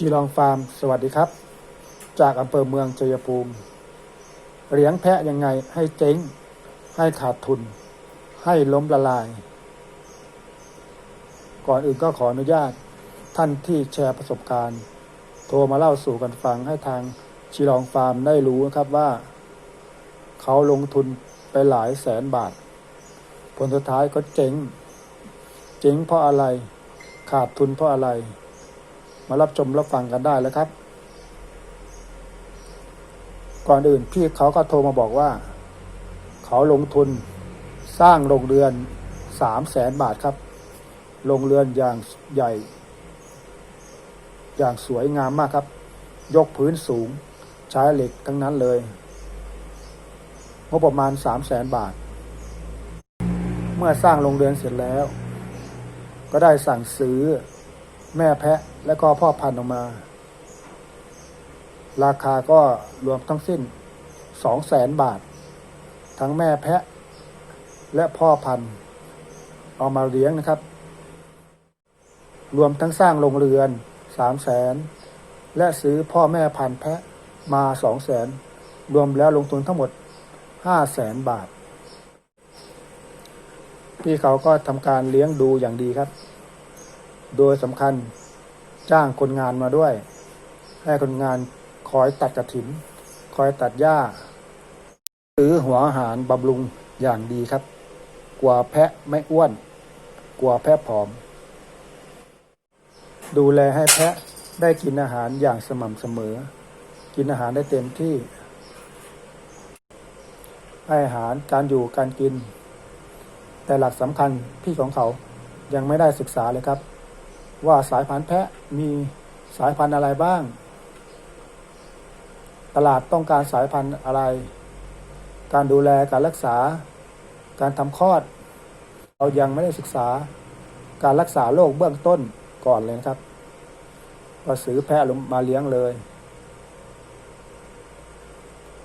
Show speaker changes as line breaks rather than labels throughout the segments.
ชีลองฟาร์ม สวัสดีครับ จากอำเภอเมืองชัยภูมิเลี้ยงแพะยังไงให้เจ๊ง ให้ขาดทุน ให้ล้มละลาย ก่อนอื่นก็ขออนุญาตท่านที่แชร์ประสบการณ์ โทรมาเล่าสู่กันฟังให้ทางชีลองฟาร์มได้รู้นะครับว่า เขาลงทุนไปหลายแสนบาท ผลสุดท้ายก็เจ๊ง เจ๊งเพราะอะไร ขาดทุนเพราะอะไร มารับชมรับฟังกันได้แล้วครับ ก่อนอื่นพี่เขาก็โทรมาบอกว่า เขาลงทุนสร้างโรงเรือนสามแสนบาทครับ โรงเรือนอย่างใหญ่ อย่างสวยงามมากครับ ยกพื้นสูง ใช้เหล็กทั้งนั้นเลยงบประมาณสามแสนบาท เมื่อสร้างโรงเรือนเสร็จแล้ว ก็ได้สั่งซื้อ แม่แพะและก็พ่อพันธุ์ออกมา ราคาก็รวมทั้งสิ้นสองแสนบาท ทั้งแม่แพะ และพ่อพันธุ์เอามาเลี้ยงนะครับ รวมทั้งสร้างโรงเรือนสามแสนและซื้อพ่อแม่พันธุ์แพะมาสองแสนรวมแล้วลงทุนทั้งหมดห้าแสนบาทพี่เขาก็ทำการเลี้ยงดูอย่างดีครับ โดยสำคัญจ้างคนงานมาด้วย ให้คนงานคอยตัดกระถิน คอยตัดหญ้า หรือหัวอาหารบำรุงอย่างดีครับ กว่าแพะไม่อ้วน กว่าแพะผอม ดูแลให้แพะได้กินอาหารอย่างสม่ำเสมอ กินอาหารได้เต็มที่ให้อาหารการอยู่การกิน แต่หลักสำคัญพี่ของเขายังไม่ได้ศึกษาเลยครับ ว่าสายพันธุ์แพะมีสายพันธุ์อะไรบ้าง ตลาดต้องการสายพันธุ์อะไร การดูแลการรักษา การทำคลอด เรายังไม่ได้ศึกษาการรักษาโรคเบื้องต้นก่อนเลยนะครับก็ซื้อแพะลงมาเลี้ยงเลย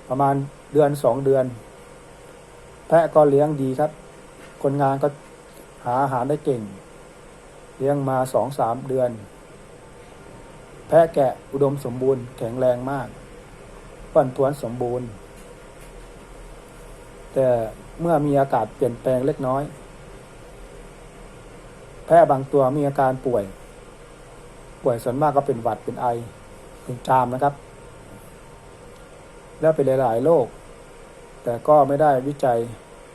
ประมาณเดือนสองเดือน แพะก็เลี้ยงดีครับ คนงานก็หาอาหารได้เก่ง เลี้ยงมาสองสามเดือน แพะแกะอุดมสมบูรณ์แข็งแรงมากปั้นทวนสมบูรณ์ แต่เมื่อมีอากาศเปลี่ยนแปลงเล็กน้อย แพะบางตัวมีอาการป่วย ป่วยส่วนมากก็เป็นหวัดเป็นไอเป็นจามนะครับ แล้วเป็นหลาย ๆ โรคแต่ก็ไม่ได้วิจัย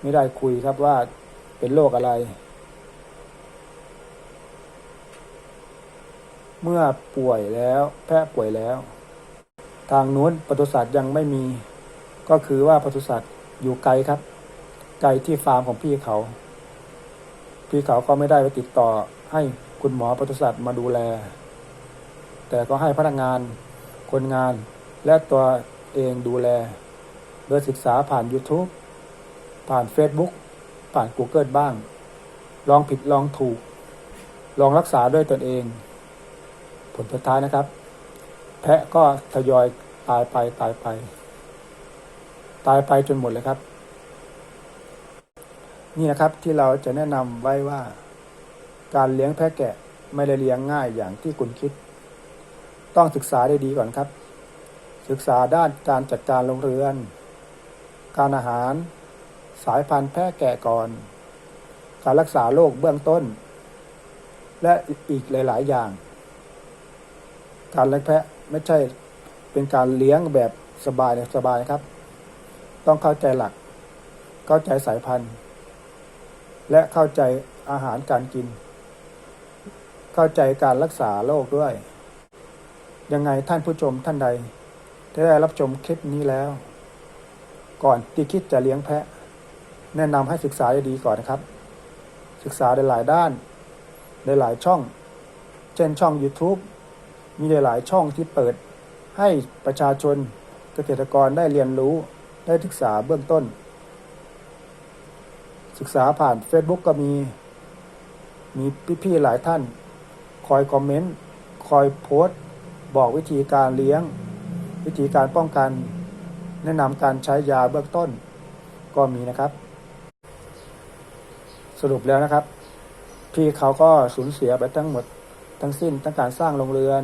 ไม่ได้คุยครับว่าเป็นโรคอะไร เมื่อป่วยแล้ว แพะป่วยแล้ว ทางนู้นปศุสัตว์ยังไม่มี ก็คือว่าปศุสัตว์อยู่ไกลครับ ไกลที่ฟาร์มของพี่เขา พี่เขาก็ไม่ได้ไปติดต่อให้คุณหมอปศุสัตว์มาดูแล แต่ก็ให้พนักงาน คนงานและตัวเองดูแล โดยศึกษาผ่าน YouTube ผ่าน Facebook ผ่าน Google บ้าง ลองผิดลองถูก ลองรักษาด้วยตนเอง ลสุดท้ายนะครับ แพะก็ทยอยตายไปตายไป ตายไปจนหมดเลยครับ นี่นะครับที่เราจะแนะนำไว้ว่า การเลี้ยงแพะแกะไม่ได้เลี้ยงง่ายอย่างที่คุณคิด ต้องศึกษาได้ดีก่อนครับ ศึกษาด้านการจัดการโรงเรือน การอาหาร สายพันธุ์แพะแกะก่อน การรักษาโรคเบื้องต้น และอีกหลาย ๆ อย่าง การเลี้ยงแพะไม่ใช่เป็นการเลี้ยงแบบสบายสบายครับ ต้องเข้าใจหลัก เข้าใจสายพันธุ์ และเข้าใจอาหารการกิน เข้าใจการรักษาโรคด้วย ยังไงท่านผู้ชมท่านใดที่ได้รับชมคลิปนี้แล้ว ก่อนที่คิดจะเลี้ยงแพะ แนะนำให้ศึกษาดีก่อนนะครับ ศึกษาในหลายด้านในหลายช่อง เช่นช่อง YouTube มีหลายช่องที่เปิด ให้ประชาชนเกษตรกรได้เรียนรู้ได้ศึกษาเบื้องต้น ศึกษาผ่าน Facebook ก็มี มีพี่ๆหลายท่าน คอยคอมเมนต์ คอยโพสต์บอกวิธีการเลี้ยง วิธีการป้องกัน แนะนำการใช้ยาเบื้องต้น ก็มีนะครับ สรุปแล้วนะครับ พี่เขาก็สูญเสียไปทั้งหมดทั้งสิ้นทั้งการสร้างโรงเรือน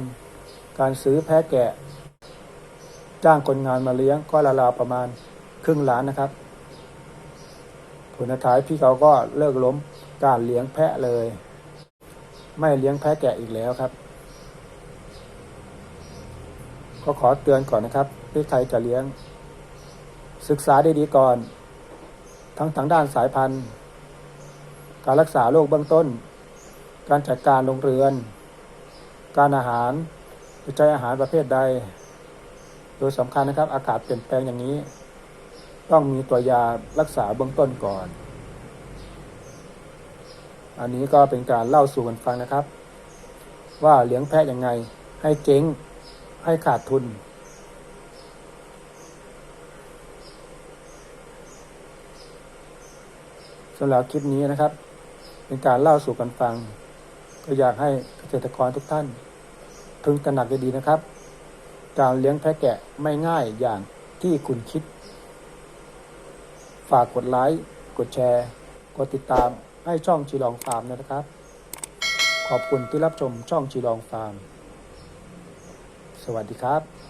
การซื้อแพะแกะ จ้างคนงานมาเลี้ยงก็ราวๆประมาณครึ่งล้านนะครับ ผลท้ายพี่เขาก็เลิกล้มการเลี้ยงแพะเลย ไม่เลี้ยงแพะแกะอีกแล้วครับ ก็ขอเตือนก่อนนะครับที่ใครจะเลี้ยง ศึกษาได้ดีก่อน ทั้งทางด้านสายพันธุ์ การรักษาโรคเบื้องต้น การจัดการโรงเรือน การอาหาร ปัจะใช้อาหารประเภทใด โดยสำคัญนะครับ อากาศเปลี่ยนแปลงอย่างนี้ ต้องมีตัวยารักษาเบื้องต้นก่อน อันนี้ก็เป็นการเล่าสู่กันฟังนะครับ ว่าเลี้ยงแพะยังไง ให้เจ๊ง ให้ขาดทุน สำหรับคลิปนี้นะครับ เป็นการเล่าสู่กันฟัง ก็อยากให้เกษตรกรทุกท่าน พึงตระหนักดีๆนะครับ การเลี้ยงแพะแกะไม่ง่ายอย่างที่คุณคิด ฝากกดไลค์ กดแชร์ กดติดตามให้ช่องจีลองฟาร์มนะครับ ขอบคุณที่รับชมช่องจีลองฟาร์ม สวัสดีครับ